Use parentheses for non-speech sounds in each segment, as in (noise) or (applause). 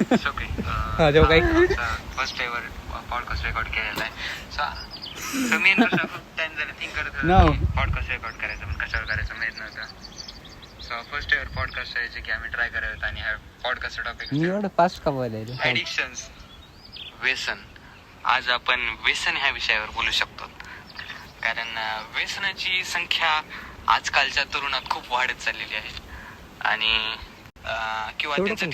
हा, जेव्हा काही- फर्स्ट एवर पॉडकास्ट रेकॉर्ड केलेला आहे सो खूप टाइम झाला थिंक करत. होतो पॉडकास्ट रेकॉर्ड करायचं पण कशावर करायचं माहीत नव्हतं सो फर्स्ट एवर पॉडकास्ट आहे की आम्ही ट्राय करत आणि ह्या पॉडकास्ट मी टॉपिक एवढं फास्ट का बोलायला ॲडिक्शन्स व्यसन आज आपण व्यसन ह्या विषयावर बोलू शकतो. कारण व्यसनाची संख्या आजकालच्या तरुणात खूप वाढत चाललेली आहे. आणि अं, किंवा त्यांचं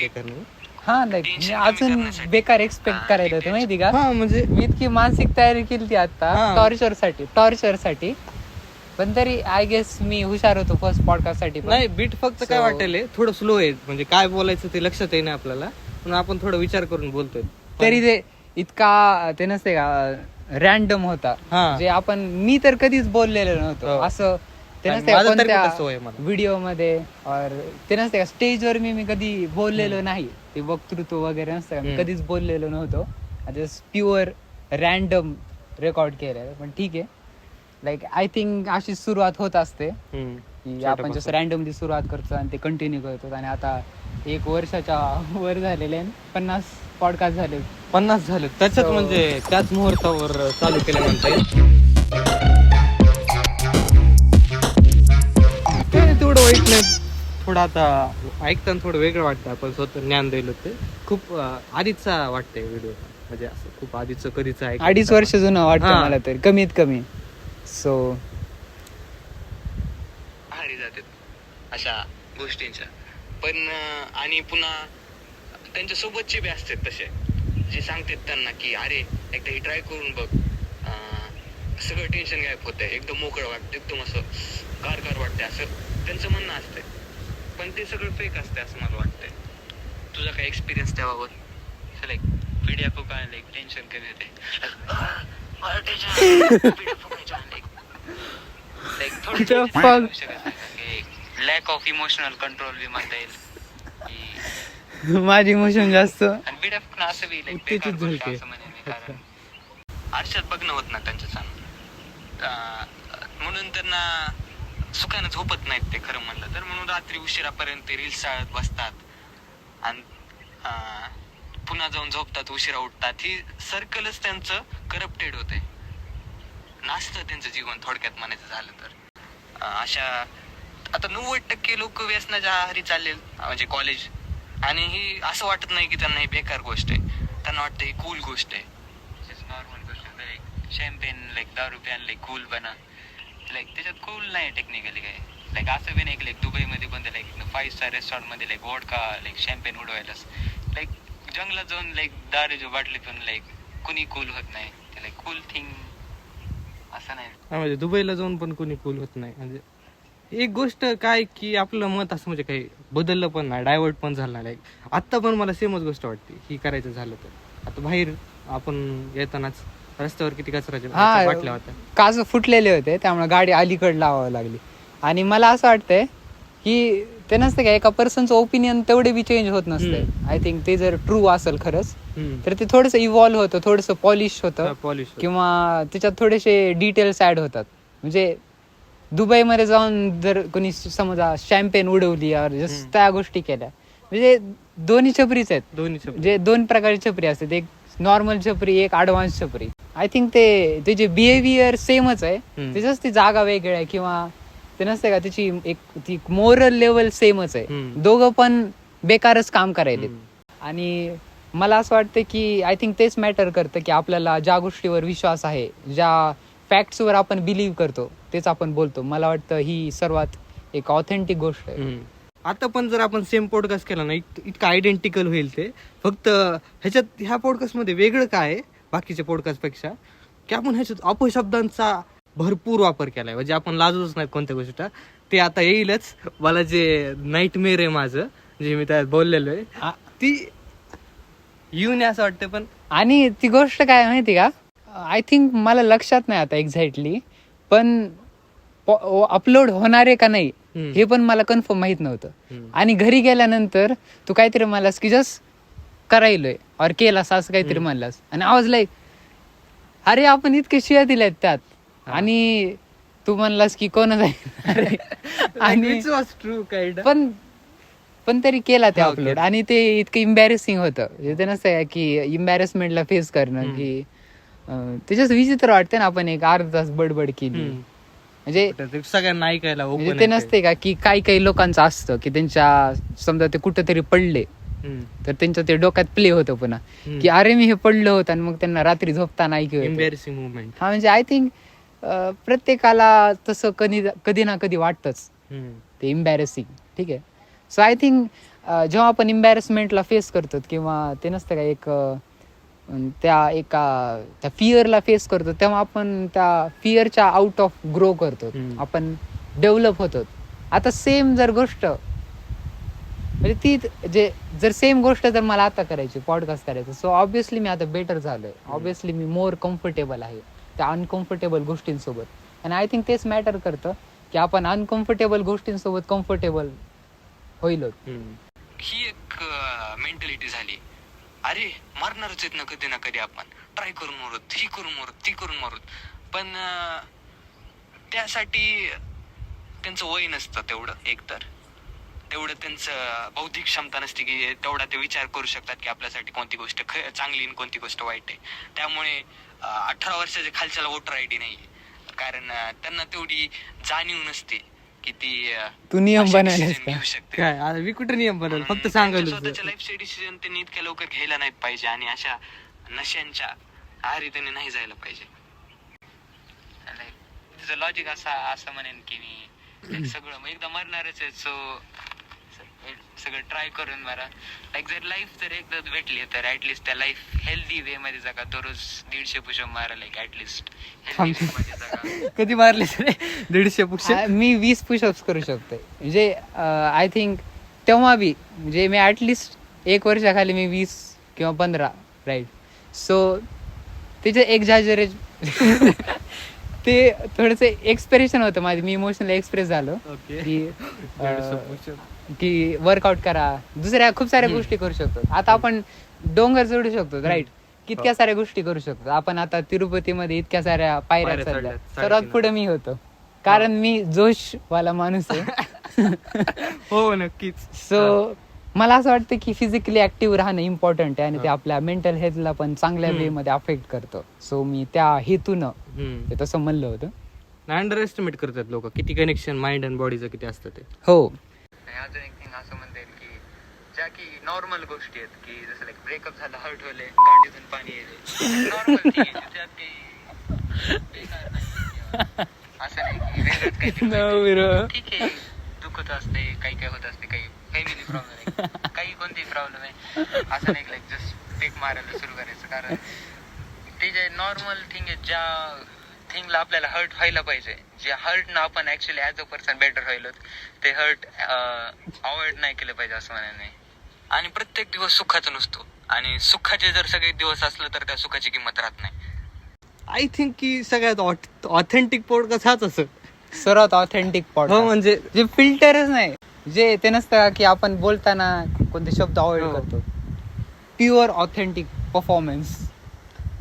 नाही. हा मी कमी अजून. बेकार एक्सपेक्ट करायला होतं माहिती का हा म्हणजे मी इतकी मानसिक तयारी केली ती आता हा. टॉर्चरसाठी टॉर्चरसाठी पण तरी आय गेस मी हुशार होतो फर्स्ट पॉडकास्टसाठी पण. नाही बीट फक्त काय So- वाटेल थोडं स्लो आहे म्हणजे काय बोलायचं ते लक्षात येईना आपल्याला पण आपण थोडा विचार करून बोलतोय तरी ते इतका ते नसते का रॅन्डम होता हा. जे आपण मी तर कधीच बोललेलो नव्हतो हो. असं ते आणि नसते का माझं तरी कोणत्या तसं आहे मला. व्हिडिओमध्ये और ते नसते का स्टेजवर मी मी कधी बोललेलो नाही ते वक्तृत्व वगैरे नसतं. कधीच बोललेलो नव्हतो. जस्ट प्युअर रॅन्डम रेकॉर्ड केलंय पण ठीक आहे. लाईक आय थिंक अशी सुरुवात होत असते. की आपण जसं रॅन्डमली सुरुवात करतो आणि ते कंटिन्यू करतो. आणि आता एक वर्षाच्या (laughs) वर झालेले. पन्नास पॉडकास्ट झाले. पन्नास झाले. त्याच्यात म्हणजे त्याच मुहूर्तावर चालू केलं म्हणता येईल. तेवढं वाईट नाही. थोडं आता ऐकताना थोडं वेगळं वाटतं आपण स्वतः ज्ञान दिलं ते. खूप आधीचा वाटतंय व्हिडिओ म्हणजे असं खूप आधीचं कधीच ऐकलं अडीच वर्ष जुनं वाटतं हा. मला तरी कमीत कमी. सो आहारी जातात अशा गोष्टींच्या. पण आणि पुन्हा त्यांच्या सोबतचे बी असतात तसे. जे सांगतात त्यांना की अरे एकदा ही ट्राय करून बघ. अं, सगळं टेन्शन गायब होतंय. एकदम मोकळं वाटतं. एकदम असं कार कार वाटतंय. असं त्यांचं म्हणणं असतंय. पण ते सगळं फेक असतंय असं मला वाटतंय. तुझा काय एक्सपिरियन्स त्याबाबत? लाईक पिढ्या फुकाय लाईक टेन्शन कमी fuck? Lack of emotional control बी म्हणता येईल. की- माझी इमोशन जास्त. आणि बिड्या असं बी बेकार गोष्ट. असं कारण आरशात बघणं होत ना त्यांच्या अं, म्हणून त्यांना सुखानं झोपत नाहीत ते खरं म्हणलं तर. म्हणून रात्री उशिरापर्यंत रील्स चाळत बसतात. आणि पुन्हा जाऊन झोपतात उशिरा उठतात. ही सर्कलच त्यांचं करप्टेड होते नाचतं त्यांचं जीवन थोडक्यात म्हणायचं झालं तर. अशा आता नव्वद टक्के लोक व्यसनाच्या आहारी चालले म्हणजे कॉलेज आणि ही असं वाटत नाही की त्यांना ही बेकार गोष्ट आहे. त्यांना वाटतं ही कूल गोष्ट आहे. नॉर्मल गोष्ट शॅम्पेन लाईक दारू प्यान लाईक कूल बना. लाईक त्याच्यात कूल नाही टेक्निकली काय लाईक असं बी नाही लाईक दुबईमध्ये पण लाईक फाईव्ह स्टार रेस्टॉरंटमध्ये लाईक वोडका लाईक शॅम्पेन उडवायलाच. लाईक जंगलात जाऊन लाईक दारू बाटली पण लाईक कुणी कूल होत नाही. ते लाईक कूल थिंग असं नाही. म्हणजे दुबईला जाऊन पण कुणी कूल होत नाही. म्हणजे एक गोष्ट काय की आपलं मत असं म्हणजे काही बदललं पण नाही डायवर्ट पण झालं नाही. लाईक आत्ता पण मला सेमच गोष्ट वाटते. ही करायचं झालं तर. आता बाहेर आपण येतानाच रस्त्यावर किती कचऱ्याच्या हा बाटल्या होत्या. काज फुटलेले होते त्यामुळे गाडी अलीकडे लावावी लागली. आणि मला असं वाटतंय की ते नसतं का एका पर्सनचं ओपिनियन तेवढे बी चेंज होत नसते. आय थिंक ते जर ट्रू असेल खरंच. तर ते थोडंसं इव्हॉल्व्ह होतं थोडंसं पॉलिश होतं. पॉलिश किंवा त्याच्यात थोडेसे डिटेल्स ऍड होतात. म्हणजे दुबईमध्ये जाऊन जर कोणी समजा शॅम्पेन उडवली हम्म. त्या गोष्टी केल्या म्हणजे दोन्ही छपरीच आहेत. दोन्ही. म्हणजे दोन प्रकारची छपरी असतात. एक नॉर्मल छपरी एक ऍडव्हान्स छपरी आय थिंक ते त्याचे बिहेवियर सेमच आहे. त्याच्याच ती जागा वेगळी आहे किंवा ते नसते का त्याची एक ती मोरल लेवल सेमच आहे. दोघं पण बेकारच काम करायले. आणि मला असं वाटतं की आय थिंक तेच मॅटर करतं की आपल्याला ज्या गोष्टीवर विश्वास आहे ज्या फॅक्ट्सवर आपण बिलीव्ह करतो तेच आपण बोलतो मला वाटतं ही सर्वात एक ऑथेंटिक गोष्ट आहे. आता पण जर आपण सेम पॉडकास्ट केला ना इत- इतकं आयडेंटिकल होईल ते. फक्त ह्याच्यात ह्या पॉडकास्टमध्ये वेगळं काय आहे बाकीच्या पॉडकास्टपेक्षा? की आपण ह्याच्यात अपशब्दांचा भरपूर वापर केलाय. म्हणजे आपण लाजतच नाहीत कोणत्या गोष्ट ते आता येईलच. मला जे नाईट मेर आहे माझं जे मी त्यात बोललेलो आहे ती येऊन असं वाटतं पण आणि ती गोष्ट काय माहिती का? आय थिंक मला लक्षात नाही आता एक्झॅक्टली पण अपलोड होणार आहे का नाही. हे पण मला कन्फर्म माहीत नव्हतं. आणि घरी गेल्यानंतर तू काहीतरी म्हणलास की जस्ट करायलोय और केलास असं काहीतरी म्हणलास. आणि आवाज लाईक अरे आपण इतके शिया दिल्यात त्यात. आणि तू म्हणलास की कोण जाईल? (laughs) आणि पण पण तरी केला ते अपलोड. आणि ते इतकं इम्बॅरेसिंग होतं. म्हणजे ते नसतं का इम्बॅरेसमेंटला फेस करणं. की त्याच्यात विचित्र वाटते ना आपण एक अर्धा तास बडबड केली. म्हणजे सगळ्यांना ऐकायला म्हणजे ते नसते का की काही काही लोकांचं असतं की त्यांच्या समजा ते कुठेतरी पडले. तर त्यांचं ते डोक्यात प्ले होतं पुन्हा. की अरे मी हे पडलो होतं आणि मग त्यांना रात्री झोपताना ऐकू moment. हा म्हणजे आय थिंक प्रत्येकाला तसं कधी कधी ना कधी वाटतंच. ते इम्बॅरेसिंग ठीक आहे सो आय थिंक जेव्हा आपण इम्बॅरेसमेंटला फेस करतो किंवा ते नसतं का एक त्या एका त्या फिअरला फेस करतो तेव्हा आपण त्या फिअरच्या आउट ऑफ ग्रो करतो. आपण डेव्हलप होतो. आता सेम जर गोष्ट म्हणजे ती जे जर सेम गोष्ट जर मला आता करायची पॉडकास्ट करायचं सो ऑब्विसली मी आता बेटर झालोय. ऑब्विसली मी मोर कम्फर्टेबल आहे त्या अनकम्फर्टेबल गोष्टींसोबत. आणि आय थिंक तेच मॅटर करतं की आपण अनकम्फर्टेबल गोष्टींसोबत कम्फर्टेबल होईल. ही एक मेंटॅलिटी झाली. अरे मारणारच आहेत ना कधी ना कधी आपण. ट्राय करून मारूत ही करून मारूत ती करून मारूत पण त्यासाठी त्यांचं वय नसतं तेवढं एकतर तेवढं त्यांचं बौद्धिक क्षमता नसते की तेवढा ते विचार करू शकतात की आपल्यासाठी कोणती गोष्ट ख- चांगली आणि कोणती गोष्ट वाईट आहे. त्यामुळे अठरा वर्षाच्या खालच्याला वोटर आय डी नाही कारण त्यांना तेवढी जाणीव नसते. की ती नियम का? घेऊ शकते. काय? आता मी कुठे नियम बनवलं? फक्त त्यांच्या सांगायला स्वतःच्या लाईफचे डिसिजन त्यांनी इतक्या लवकर घ्यायला नाहीत पाहिजे आणि अशा नशांच्या आहारी त्यांनी नाही जायला पाहिजे. तिचं लॉजिक असा असं म्हणेन की मी (clears throat) सगळं मग एकदा मरणारच आहे सो सगळं ट्राय करून मारा लाईक जर लाईफ जर एकदा भेटली तर ऍटलिस्ट त्या लाईफ हेल्दी वे मध्ये जगा. दररोज दीडशे पुशप मारा लाईक ऍटलिस्ट हेल्दी वे मध्ये जगा. (laughs) कधी मारले रे दीडशे आ- मी वीस पुशअप्स करू शकतो. म्हणजे आय थिंक तेव्हा बी म्हणजे मी ऍटलिस्ट एक वर्षाखाली मी वीस किंवा पंधरा राईट सो त्याचे एक्झॅजरेज (laughs) ते थोडस एक्सप्रेशन होतं माझं. मी इमोशनल एक्सप्रेस झालो. ओके की. (laughs) की वर्कआउट करा. दुसऱ्या खूप साऱ्या गोष्टी करू शकतो. आता आपण डोंगर चढू शकतो राईट कितक्या साऱ्या गोष्टी करू शकतो. आपण आता तिरुपतीमध्ये इतक्या साऱ्या पायऱ्या चढल्या. सर्वात पुढे मी होतो. कारण मी जोश वाला माणूस आहे. (laughs) हो नक्कीच. सो मला असं वाटतं की फिजिकली ऍक्टिव्ह राहणं इम्पॉर्टंट आहे आणि ते हा. आपल्या मेंटल हेल्थला पण चांगल्या. वे मध्ये अफेक्ट करतं. सो मी त्या हेतूनं तसं म्हणलं होतं. अंडर एस्टिमेट करतात लोक. किती कनेक्शन माइंड आणि बॉडीचं किती असतं ते. हो. अजून एक थिंग असं म्हणता येईल की ज्या की नॉर्मल गोष्टी आहेत की जसं लाईक ब्रेकअप झालं हर्ट होले कांडीतून पाणी येते नॉर्मल त्याच्यात काही बेकार नाही असं नाही की वेगळंच काहीतरी (laughs) ठीक आहे दुखत असते काही काही होत असते काही फॅमिली प्रॉब्लेम आहे काही कोणतेही प्रॉब्लेम आहे. असं नाही लाईक जस्ट पेक मारायला सुरू करायचं कारण ते जे नॉर्मल थिंग आहे ज्या थिंगला आपल्याला हर्ट व्हायला पाहिजे. जे हर्ट ना आपण actually as a person better व्हायलो ते हर्ट अवॉइड नाही केलं पाहिजे असं म्हणा नाही. आणि प्रत्येक दिवस सुखाचा नसतो. आणि सुखाचे जर सगळे दिवस असलं तर त्या सुखाची किंमत राहत नाही. आय थिंक की सगळ्यात ऑथेंटिक पॉडकास्ट हाच असं. सर्वात ऑथेंटिक पॉट हो म्हणजे जे फिल्टरच नाही. जे ते नसतं का की आपण बोलताना कोणते शब्द अवॉइड हो. करतो. प्युअर ऑथेंटिक परफॉर्मन्स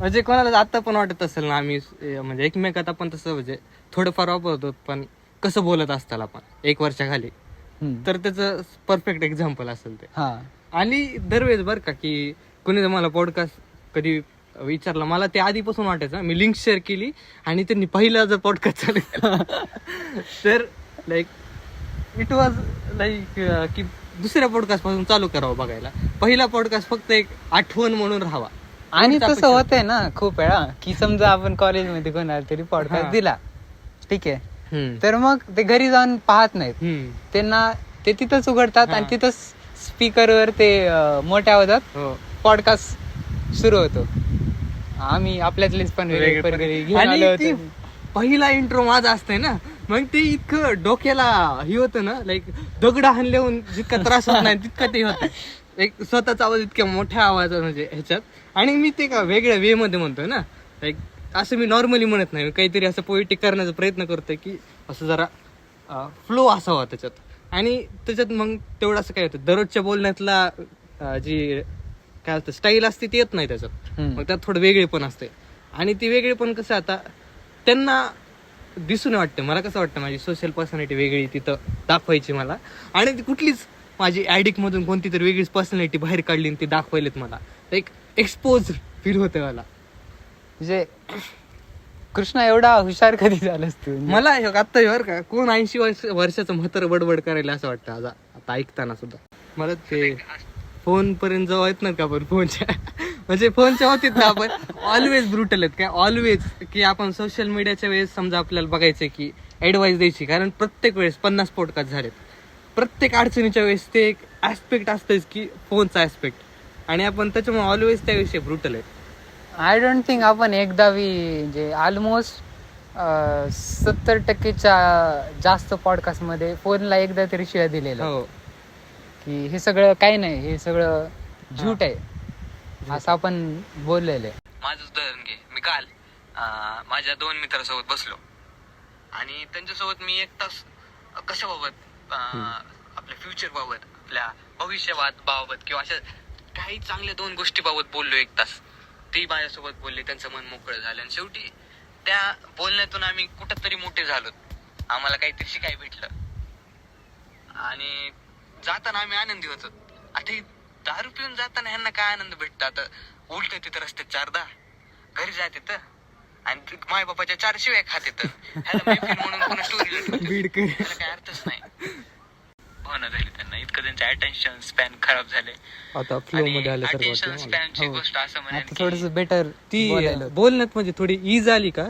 म्हणजे कोणाला आता पण वाटत असेल ना आम्ही म्हणजे एकमेकात आपण तसं म्हणजे थोडंफार वापरतो पण कसं बोलत असताल आपण एक वर्षाखाली तर त्याचं परफेक्ट एक्झाम्पल असेल ते. हा. आणि दरवेळेस बरं का की कोणी जर मला पॉडकास्ट कधी विचारला मला ते आधीपासून वाटायचं मी लिंक शेअर केली आणि त्यांनी पहिला जर पॉडकास्ट चालू केला. (laughs) तर लाईक इट वॉज लाईक की दुसऱ्या पॉडकास्टपासून चालू करावं बघायला. पहिला पॉडकास्ट फक्त एक आठवण म्हणून राहावा. आणि तसं होतंय ना खूप वेळा. की समजा आपण कॉलेजमध्ये कोणाला तरी पॉडकास्ट हा. दिला. ठीक आहे. तर मग ते घरी जाऊन पाहत नाहीत. त्यांना ते तिथंच उघडतात हा. आणि तिथंच स्पीकरवर ते मोठ्या आवाजात हो. पॉडकास्ट सुरू होतो. आम्ही आपल्यातलेच पण आणि पहिला इंट्रो माझा असतंय ना. मग ते इतकं डोक्याला हे होतं ना लाईक दगड हाणल्याहून जितका त्रास होत नाही तितका ते होत. एक स्वतःचा आवाज इतक्या मोठ्या आवाजात म्हणजे ह्याच्यात. आणि मी ते का वेगळ्या वे मध्ये म्हणतोय ना. लाईक असं मी नॉर्मली म्हणत नाही. मी काहीतरी असं पोएटिक करण्याचा प्रयत्न करतोय की असं जरा फ्लो असावा त्याच्यात. आणि त्याच्यात मग तेवढं असं काय होतं दररोजच्या बोलण्यातला जी काय असतं स्टाईल असते ती येत नाही त्याच्यात. मग त्यात थोडं वेगळे पण असते. आणि ती वेगळे पण कसं आता त्यांना दिसून वाटतं. मला कसं वाटतं माझी सोशल पर्सनॅलिटी वेगळी तिथं दाखवायची मला. आणि ती कुठलीच माझी ऍडिक मधून कोणती तरी वेगळीच पर्सनॅलिटी बाहेर काढली आणि ती दाखवलेत मला. एक एक्सपोज फील होते मला. म्हणजे कृष्णा एवढा हुशार कधी झालास तू? मला आता बरं का कोण ऐंशी वर्ष वर्षाचं म्हातारं बडबड करायला असं वाटतं आता आता ऐकताना सुद्धा. मला ते फोन पर्यंत जेव्हा येत नाही का आपण फोनच्या म्हणजे फोनच्या होतीत ना आपण ऑलवेज ब्रुटल आहेत. काय ऑलवेज की आपण सोशल मीडियाच्या वेळेस समजा आपल्याला बघायचं की ऍडवाइस द्यायची. कारण प्रत्येक वेळेस पन्नास पॉडकास्ट झालेत. प्रत्येक अडचणीच्या वेळेस ते एक ऍस्पेक्ट असतंच की फोनचा ऍस्पेक्ट आणि आपण त्याच्यामुळे ऑलवेज त्याविषयी ब्रुटल आहेत आय डोंट थिंक आपण एकदा बी म्हणजे ऑलमोस्ट सत्तर टक्केच्या जास्त पॉडकास्टमध्ये फोनला एकदा तरी शिवाय दिलेलं हो. की हे सगळं काही नाही हे सगळं झूट आहे. असं आपण बोललेलं आहे. माझं उदाहरण घे. मी काल माझ्या दोन मित्रांसोबत बसलो. आणि त्यांच्यासोबत मी एक तास कशाबाबत? आपल्या फ्युचर बाबत आपल्या भविष्यवाद बाबत किंवा अशा काही चांगल्या दोन गोष्टीबाबत बोललो एक तास. ते माझ्यासोबत बोलले त्यांचं मन मोकळं झालं. आणि शेवटी त्या बोलण्यातून आम्ही कुठंतरी मोठे झालो. आम्हाला काहीतरी शिकाय भेटलं. आणि जाताना आम्ही आनंदी होतो. आता दारू पिऊन जाताना ह्यांना काय आनंद भेटतो? आता उलट तिथं रस्त्यात चारदा घरी जात येतं आणि माय बापाच्या चार शिवाय खात मैफिल म्हणून स्टोरी (laughs) काय अर्थच नाही भावना झाली त्यांना इतकं त्यांचं अटेन्शन स्पॅन खराब झाले आता फ्लो मध्ये अटेन्शन. स्पॅनची हो. गोष्ट असं म्हणेन थोडस बेटर ती बोलण्यात म्हणजे थोडी ईज आली का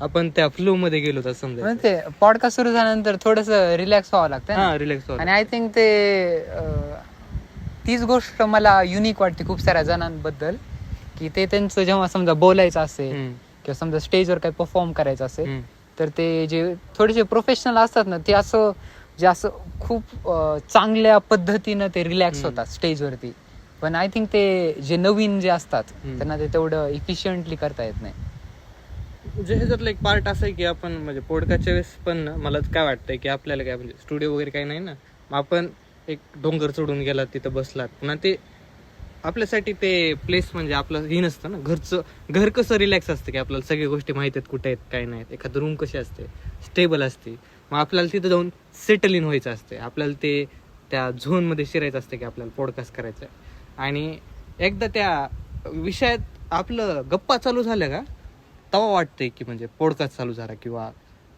आपण त्या फ्लो मध्ये गेलो तर समजा ते पॉडकास्ट सुरू झाल्यानंतर थोडस रिलॅक्स व्हावं लागतं. हा रिलॅक्स आणि आय थिंक ते तीच गोष्ट मला युनिक वाटते खूप साऱ्या जणांबद्दल की ते त्यांचं जेव्हा समजा बोलायचं असेल किंवा समजा स्टेजवर काही परफॉर्म करायचं असेल तर ते जे थोडेसे प्रोफेशनल असतात ना ते असं जे असं खूप चांगल्या पद्धतीनं ते रिलॅक्स. होतात स्टेजवरती पण आय थिंक ते जे नवीन जे असतात. त्यांना ते तेवढं इफिशियंटली करता येत नाही. म्हणजे ह्याच्यातलं एक पार्ट असं आहे की आपण म्हणजे पोडकाच्या वेळेस पण मला काय वाटतंय की आपल्याला काय म्हणजे स्टुडिओ वगैरे काही नाही ना. मग आपण एक डोंगर चढून गेलात तिथं बसलात. पुन्हा ते आपल्यासाठी ते प्लेस म्हणजे आपलं हे नसतं ना. घरचं घर कसं रिलॅक्स असतं की आपल्याला सगळ्या गोष्टी माहीत आहेत कुठे आहेत काय नाहीत एखादं रूम कशी असते? स्टेबल असते. मग आपल्याला तिथं जाऊन सेटल इन व्हायचं असते आपल्याला ते त्या झोनमध्ये शिरायचं असतं की आपल्याला पॉडकास्ट करायचं आहे. आणि एकदा त्या विषयात आपलं गप्पा चालू झाल्या का तेव्हा वाटतंय की म्हणजे पॉडकास्ट चालू झाला किंवा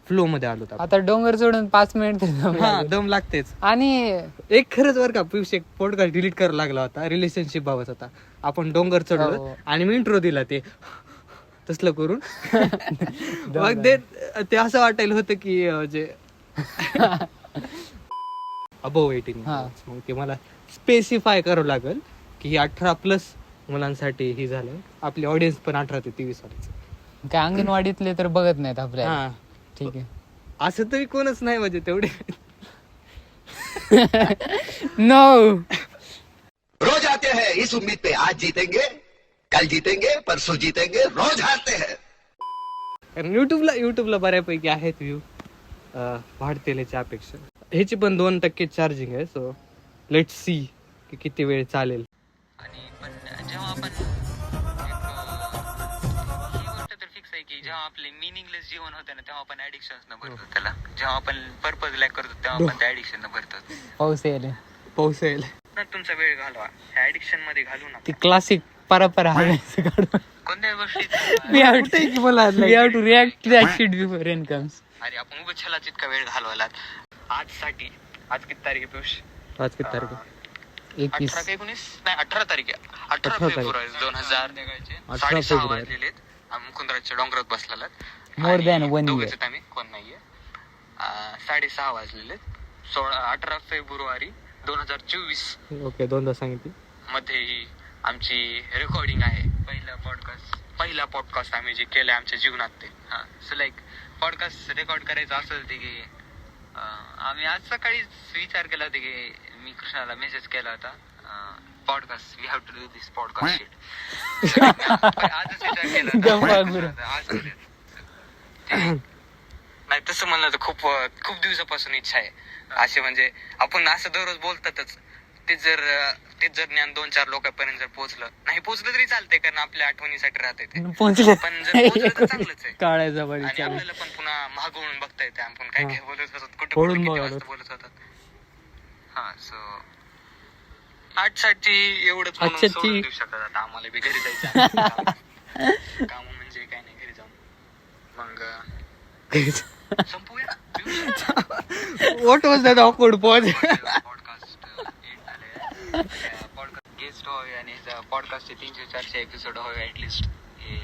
फ्लो मध्ये आलो आता डोंगर सोडून पाच मिनिट हा. दम लागतेच आणि एक खरंच बरं का पियुष एक पॉडकास्ट डिलीट करायला लागला होता रिलेशनशिप बाबत होता आपण डोंगर चढलो हो. आणि मी इंट्रो दिला ते तसलं करून. (laughs) मग ते ते असं वाटायला होतं की जे (laughs) अबोव एटीन हा. मग ते मला स्पेसिफाय करावं लागेल की ही अठरा प्लस मुलांसाठी ही झालं. आपली ऑडियन्स पण अठरा ते तेवीस वालीच काय अंगणवाडीतले तर बघत नाहीत आपल्याला. हा. ठीक आहे. असं तरी कोणच नाही म्हणजे तेवढे. (laughs) नो रोज आते हैं इस उम्मीद पे आज जीतेंगे. कल जीतेंगे परसों जीतेंगे रोज हारते हैं। कारण युट्यूबला युट्यूबला बऱ्यापैकी आहेत व्ह्यू वाढतील अपेक्षा. ह्याची पण दोन टक्के चार्जिंग आहे सो लेट सी की किती वेळ चालेल. आणि पण जेव्हा आपण एक, अं, ही गोष्ट तर फिक्स आहे की जेव्हा आपले मिनिंगलेस जीवन होते ना तेव्हा आपण ऍडिक्शन न भरतो. त्याला जेव्हा आपण पर्पज लॅक करतो तेव्हा आपण त्या ऍडिक्शन न भरतो. पाऊस यायला. पाऊस येईल ना तुमचा वेळ घालवा. ऍडिक्शनमध्ये घालू ती नका क्लासिक परापरा हवायचं काढून कोणत्याही गोष्टी We have कुठे की मला we have to react to that shit before rain comes. अरे आपण उगाच छला इतका वेळ घालवला आज साठी आज किती तारीख आहे पियुष आज किती तारीख आहे? एकवीस अठरा का एकोणीस नाही अठरा तारीख आहे अठरा तारीख. फेब्रुवारी दोन हजार साडेसहा फेब्रुवारी. वाजलेले आहेत. आम्ही मुकुंदराजच्या डोंगरात बसलेला More than one दोघंच year. आहेत आम्ही कोण नाहीये साडेसहा वाजलेले आहेत. सोळा अठरा फेब्रुवारी दोन हजार चोवीस ओके दोनदा सांगितली मध्ये ही आमची रेकॉर्डिंग आहे. पहिला पॉडकास्ट पहिला पॉडकास्ट आम्ही जे केलंय आमच्या जीवनात ते. हा सो लाईक पॉडकास्ट रेकॉर्ड करायचं असेल ते की आम्ही आज सकाळीच विचार केला होता की मी कृष्णाला मेसेज केला होता podcast we have to do this podcast आजच विचार केला. आज. नाही तसं म्हणलं तर खूप खूप दिवसापासून इच्छा आहे. असे म्हणजे आपण असं दररोज बोलतातच. ते जर अं, ते जर ज्ञान दोन चार लोकांपर्यंत जर पोहोचलं नाही पोहोचलं तरी चालतंय कारण आपल्या आठवणीसाठी राहते ते. पोहोचले पण जर पोहोचलं तर चांगलंच आहे. आणि आपल्याला पण पुन्हा मागवून बघता येते आपण काय काय बोलत होतात कुठे कुठे किती. वाजता बोलत होतात. हा सो आठ साठची एवढंच म्हणून आठ-साठची- सोडून देऊ शकतात आता आम्हाला बी घरी जायचं (laughs) काम म्हणजे काय नाही घरी जाऊन. मग अं, संपूया? What was that awkward pause podcast podcast guest होय आणि पॉडकास्टचे तीनशे चारशे एपिसोड होय ऍटलिस्ट हे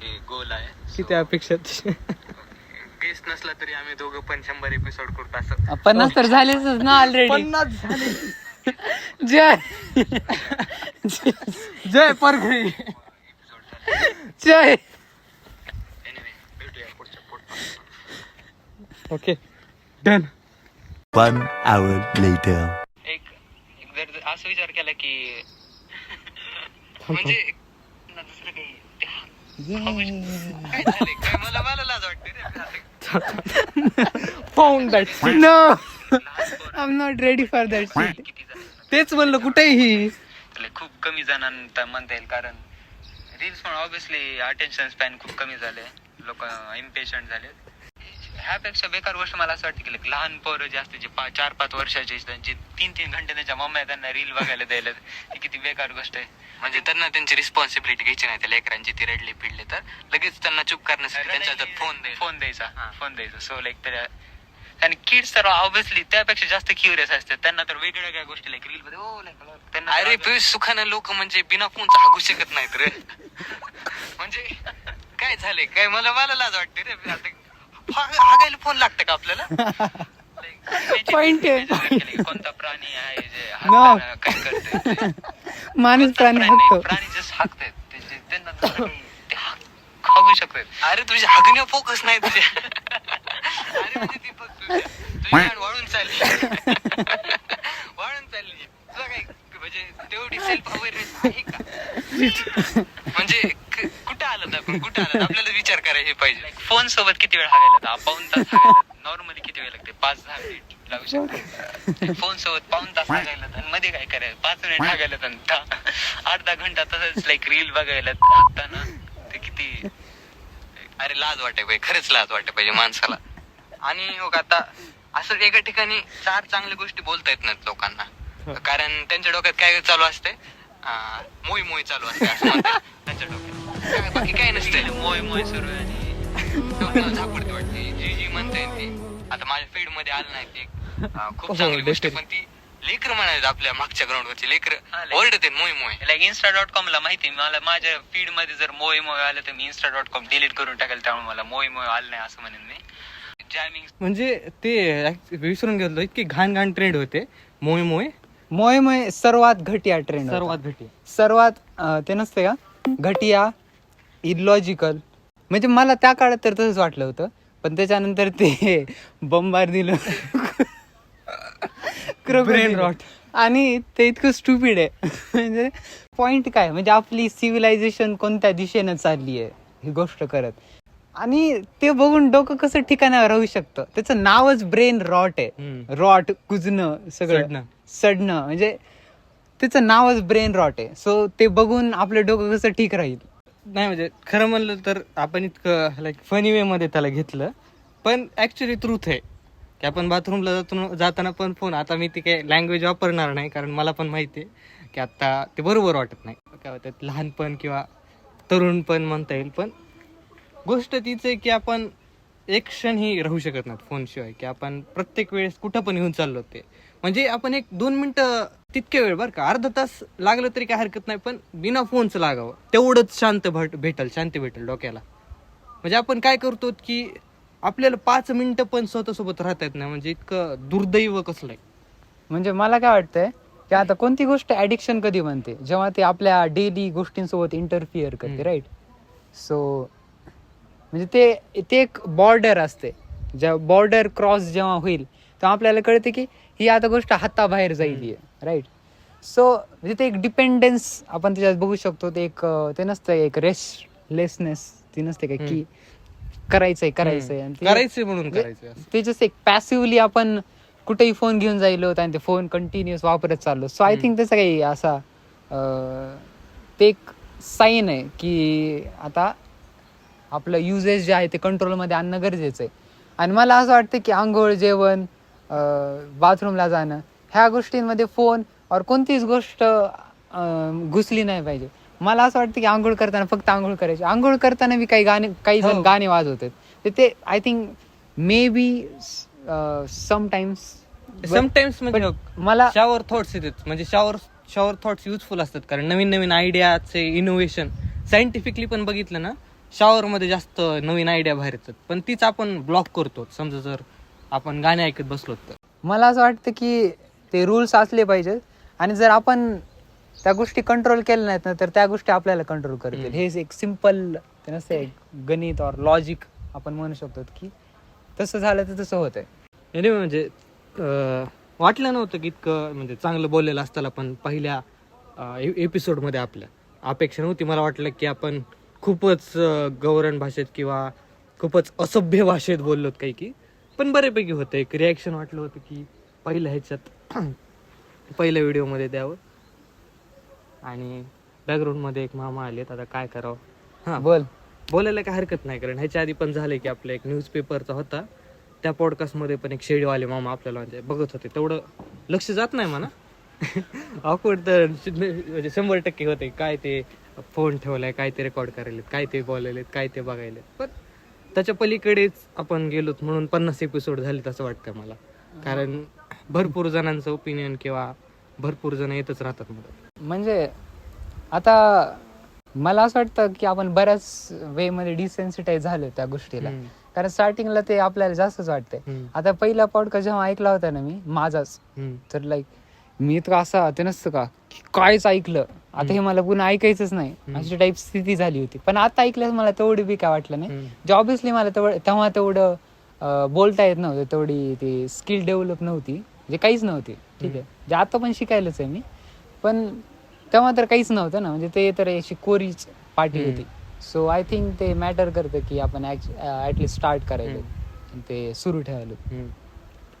हे गोल आहे. किती अपेक्षित? गेस्ट नसला तरी आम्ही दोघं पण शंभर एपिसोड करतो असं पन्नास तर झालेच ना ऑलरेडी पन्नास झाले. जय. जय परघरी एपिसोड जय. एनिवे भेटूया पुढच्या podcast okay done One hour later. एक एक जर असं विचार केला की म्हणजे ना दुसरं काही काय झालंय काय मला मला लाज वाटते रे found that no I am not ready for that shit तेच म्हणलं कुठेही? खूप कमी जणांना म्हणता येईल कारण रील्स पण ऑब्विसली अटेन्शन स्पॅन खूप कमी झाले. लोक इम्पेशंट झाले ह्यापेक्षा बेकार गोष्ट मला असं वाटतं की लहान पोरं जे असते जे चार पाच वर्षाचे त्यांचे तीन तीन घंटे त्यांच्या मम्मा त्यांना रील बघायला द्यायला ती किती बेकार गोष्ट आहे. म्हणजे त्यांना त्यांची रिस्पॉन्सिबिलिटी घ्यायची नाही त्या लेकरांची ती रडली पिडले तर लगेच त्यांना चुप करण्यासाठी त्यांच्या हातात फोन द्यायचा. फोन द्यायचा फोन द्यायचा. सो लाईक त्या आणि किड्स तर ऑब्विसली त्यापेक्षा जास्त क्युरियस असतात. त्यांना तर वेगवेगळ्या गोष्टी लाईक रील मध्ये ओ like त्यांना अरे पियुष सुखानं लोक म्हणजे बिना फोनचा हागू शकत नाहीत रे. (laughs) म्हणजे काय झालंय? काय मला मला लाज वाटते रे. आता हागायला फोन लागतं का आपल्याला? (laughs) की कोणता प्राणी आहे जे (laughs) काय करतोय. (laughs) माणूस प्राणी हकतो. प्राणी जस्ट हाकतात ते जे- त्यांना दुसरं काही- ते हाक- हागू शकतात. अरे तुझ्या हागण्यावर फोकस नाही अरे म्हणजे तुझी तुझी वाळून चालली. वाळून चालली. तुला काय म्हणजे तेवढी सेल्फ अवेअरनेस आहे का? म्हणजे क- कुठं आलं? आपण आपल्याला विचार करायला पाहिजे. फोन सोबत किती वेळ हागायला लागतो? पाऊन तास नॉर्मली किती वेळ लागते? पाच दहा मिनिट लागू शकते फोन सोबत पाऊन तास हागायला आणि मध्ये काय करायला पाच मिनिट हागायला आणि दहा- अर्धा घंटा तसंच लाईक रील बघायला ना ते किती अरे लाज वाटे पाहिजे. खरंच लाज वाटे पाहिजे माणसाला. आणि हो का आता असं एका ठिकाणी चार चांगल्या गोष्टी बोलता येत नाहीत लोकांना. कारण त्यांच्या डोक्यात काय चालू असते मोई मोई चालू असते. असं म्हणतात त्यांच्या डोक्यात. काय- बाकी काय नसते मोही मोही सुरू आणि डोक्याला झापडते वाटते जी जी म्हणते ती. आता माझ्या फीडमध्ये आलं नाही ते. अं, खूप हो, चांगली गोष्ट आहे. पण ती लेकर म्हणायचं आपल्या मागच्या ग्राउंड वरची. लेकर ओरडते मोही मोही लाईक इन्स्टा डॉट कॉम ला माहिती मला माझ्या फीडमध्ये जर मोही मोही आलं तर मी इन्स्टा डॉट कॉम डिलीट करून टाकेल. त्यामुळे मला मोही मोही आलं नाही असं म्हणेन मी. जॅमिंग म्हणजे ते act- विसरून गेलो. इतके घाण घाण ट्रेंड होते. मोय मोय. मोय मोय सर्वात घटिया ट्रेंड सर्वात भेटी सर्वात अं, ते नसते का? घटिया इलॉजिकल म्हणजे मला त्या काळात तर तसंच वाटलं होतं पण त्याच्यानंतर ते (laughs) बंबार दिलं. (laughs) Brain rot. आणि ते इतकं स्टुपिड आहे. (laughs) म्हणजे पॉइंट काय? म्हणजे आपली सिव्हिलायझेशन कोणत्या दिशेनं चालली आहे? ही गोष्ट करत. आणि ते बघून डोकं कसं ठिकाणावर राहू शकतं? त्याचं नावच ब्रेन रॉट आहे. रॉट कुजणं सगळं. सडणं. म्हणजे त्याचं नावच ब्रेन रॉट आहे. सो ते बघून आपलं डोकं कसं ठीक राहील? नाही म्हणजे खरं म्हणलं तर आपण इतकं लाईक फनी वे मध्ये त्याला घेतलं. पण ऍक्च्युली ट्रूथ आहे. की आपण बाथरूमला जातो जाताना पण फोन आता मी ती काही लँग्वेज वापरणार नाही कारण मला पण माहिती आहे. की आता ते बरोबर वाटत नाही. काय होतं लहानपण किंवा तरुणपण म्हणता येईल पण गोष्ट तीच आहे की आपण एक क्षणही राहू शकत नाही फोनशिवाय की आपण प्रत्येक वेळेस कुठं पण येऊन चाललो ते. म्हणजे आपण एक दोन मिनटं तितके वेळ बरं का अर्धा तास लागलं तरी काय हरकत नाही पण बिना फोनचं लागावं. तेवढंच शांत भट भेटल शांती भेटल डोक्याला. म्हणजे आपण काय करतो की आपल्याला पाच मिनिटं पण स्वतःसोबत राहता येत नाही म्हणजे इतकं दुर्दैव कसलं आहे. म्हणजे मला काय वाटतंय की आता कोणती गोष्ट ऍडिक्शन कधी बनते? जेव्हा ते आपल्या डेली गोष्टींसोबत इंटरफिअर करते. राईट सो म्हणजे ते ते एक बॉर्डर असते. जेव्हा बॉर्डर क्रॉस जेव्हा होईल तेव्हा आपल्याला कळते की ही आता गोष्ट हाताबाहेर जाईल राईट सो म्हणजे ते एक डिपेंडन्स आपण त्याच्यात बघू शकतो. ते एक ते नसतं एक रेस्टलेसनेस ती नसते काय की करायचंय करायचंय. करायचंय म्हणून म्हणजे. ते जस्ट एक पॅसिव्हली आपण कुठेही फोन घेऊन जायलो आणि ते फोन कंटिन्युअस वापरत चाललो. सो आय थिंक त्याचा काही असा ते एक साईन आहे की आता आपलं युजेस जे आहे ते कंट्रोलमध्ये आणणं गरजेचं आहे. आणि मला असं वाटतं की आंघोळ जेवण बाथरूमला जाणं ह्या गोष्टींमध्ये फोन और कोणतीच गोष्ट घुसली नाही पाहिजे. मला असं वाटतं की आंघोळ करताना फक्त आंघोळ करायची. आंघोळ करताना बी काही गाणे काही जण हो. गाणे वाजवतात. तर ते I think maybe sometimes sometimes म्हणजे पण मला शावर थॉट्स येतात. म्हणजे शावर शावर थॉट्स युजफुल असतात. कारण नवीन नवीन आयडियाचे इनोव्हेशन सायंटिफिकली पण बघितलं ना shower मध्ये जास्त नवीन आयडिया बाहेर येतात. पण तीच आपण ब्लॉक करतो. समजा जर आपण गाणे ऐकत बसलो तर. मला असं वाटतं की ते रूल्स असले पाहिजेत. आणि जर आपण त्या गोष्टी कंट्रोल केल्या नाहीत ना तर त्या गोष्टी आपल्याला कंट्रोल करतील. हे एक सिंपल ते नसते एक गणित और लॉजिक आपण म्हणू शकतो की तसं झालं तर तसं होतंय. Anyway, म्हणजे वाटलं नव्हतं की इतकं म्हणजे चांगलं बोललेलं असताना पण पहिल्या एपिसोडमध्ये आपल्या अपेक्षा नव्हती. मला वाटलं की आपण खूपच गौरण भाषेत किंवा खूपच असभ्य भाषेत बोललो काही की. पण बऱ्यापैकी होतं. एक रिॲक्शन वाटलं होतं की पहिल्या ह्याच्यात (clears throat) पहिल्या व्हिडिओमध्ये द्यावं. आणि बॅकग्राऊंडमध्ये एक मामा आलेत आता काय करावं? हां. बोल. बोलायला काय हरकत नाही कारण ह्याच्या आधी पण झाले की आपला एक न्यूजपेपरचा होता. त्या पॉडकास्टमध्ये पण एक शेडीवाले मामा आपल्याला म्हणजे बघत होते. तेवढं लक्ष जात नाही म्हणा. (laughs) ऑकवर्ड तर म्हणजे शंभर टक्के होते. काय ते फोन ठेवलाय काय ते रेकॉर्ड करायलेत काय ते बोलायलेत काय ते बघायलेत. पण त्याच्या पलीकडेच आपण गेलोत म्हणून पन्नास एपिसोड झालेत असं वाटतं मला कारण भरपूर जणांचं ओपिनियन किंवा भरपूर जण येतच राहतात मला म्हणजे आता मला असं वाटतं की आपण बऱ्याच वे मध्ये डिसेन्सिटाईज झालो त्या गोष्टीला. कारण स्टार्टिंगला ते आपल्याला जास्तच वाटतंय. आता पहिला पॉडकास्ट जेव्हा ऐकला होता ना मी माझाच. तर लाईक मी तर असं ते नसतं का की कायच ऐकलं. आता हे मला पुन्हा ऐकायचंच नाही. अशी टाईप स्थिती झाली होती. पण आता ऐकल्यास मला तेवढी बी काय वाटलं नाही. जे ऑब्विसली मला तेवढं तेव्हा तेवढं बोलता येत नव्हतं. तेवढी ती स्किल डेव्हलप नव्हती. म्हणजे काहीच नव्हती. ठीक आहे. जे आता पण शिकायलाच आहे मी. पण तेव्हा तर काहीच नव्हतं ना. म्हणजे ते तर अशी कोरीच पार्टी हम्म. होती. सो आय थिंक ते मॅटर करतं की आपण ऍटलीस्ट स्टार्ट करायला ते सुरू ठेवायला.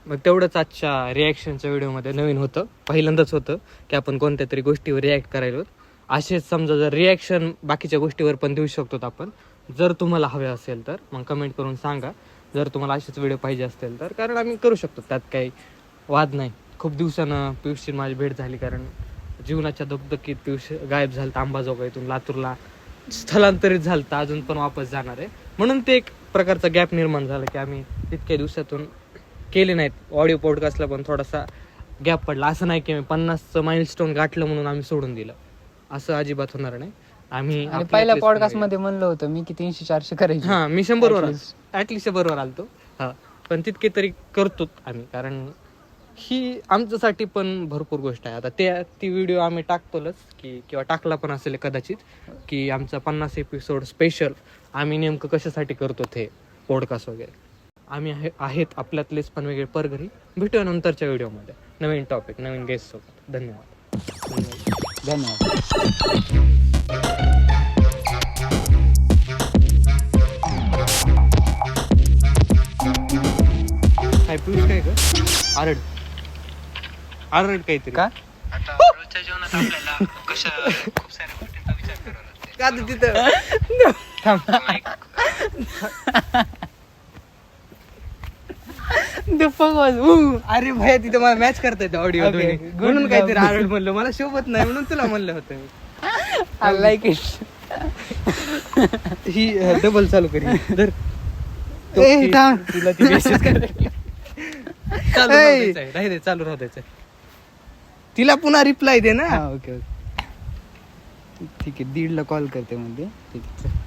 मग तेवढंच आजच्या रिॲक्शनच्या व्हिडिओमध्ये नवीन होतं. पहिल्यांदाच होतं की आपण कोणत्या तरी गोष्टीवर रिॲक्ट करायलो. असेच समजा जर रिॲक्शन बाकीच्या गोष्टीवर पण देऊ शकतो आपण. जर तुम्हाला हवे असेल तर मग कमेंट करून सांगा. जर तुम्हाला असेच व्हिडिओ पाहिजे असतील तर कारण आम्ही करू शकतो. त्यात काही वाद नाही. खूप दिवसानं पियुषची माझी भेट झाली कारण जीवनाच्या दगदगीत पियुष गायब झालं अंबाजोगाईतून लातूरला स्थलांतरित झालं तर अजून पण वापस जाणार आहे. म्हणून ते एक प्रकारचा गॅप निर्माण झाला की आम्ही तितक्या दिवसातून केले नाहीत. ऑडिओ पॉडकास्टला पण थोडासा गॅप पडला. असं नाही की मी पन्नासचं माइलस्टोन गाठलं म्हणून आम्ही सोडून दिलं. असं अजिबात होणार नाही. आम्ही पहिल्या पॉडकास्ट. मध्ये म्हणलं होतं मी की तीनशे चारशे करायचे. हा मी शंभरवर At least. ऍटलिस्ट बरोबर आलतो. हा. पण तितके तरी करतो आम्ही. कारण ही आमच्यासाठी पण भरपूर गोष्ट आहे. आता त्या ती व्हिडिओ आम्ही टाकतोच की किंवा टाकला पण असेल कदाचित की आमचा पन्नास एपिसोड स्पेशल आम्ही नेमकं कशासाठी करतो ते पॉडकास्ट वगैरे. आम्ही आहे आहेत आपल्यातलेच पण वेगळे परघरी भेटूया नंतरच्या व्हिडिओमध्ये. नवीन टॉपिक नवीन गेस्ट सोबत. धन्यवाद. धन्यवाद. काय पियुष काय का आरड. आरड काहीतरी. का? आता रोजच्या जीवनात आपल्याला कशा खूप साऱ्या गोष्टींचा विचार करावा लागतो का तू अरे भया तिथं मला मॅच करता येतं ऑडिओ Okay, दोन्ही good म्हणून job. काहीतरी आरड म्हणलं. मला शोभत नाही म्हणून तुला म्हणलं होतं. मी आय लाईक इट ही डबल चालू करी. धर. तो (laughs) ए, ती- थांब. तुला ती message (laughs) करायला. चालू राहू ए. द्यायचंय. राहू दे चालू राहू द्यायचं तिला पुन्हा रिप्लाय दे ना. हा ओके ओके ठीक आहे दीडला कॉल करते म्हणजे ठीक आहे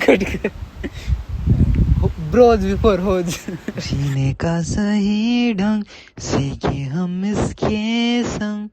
कट कर ब्रोज बिफोर होज जीने का सही ढंग सीखे हम इसके संग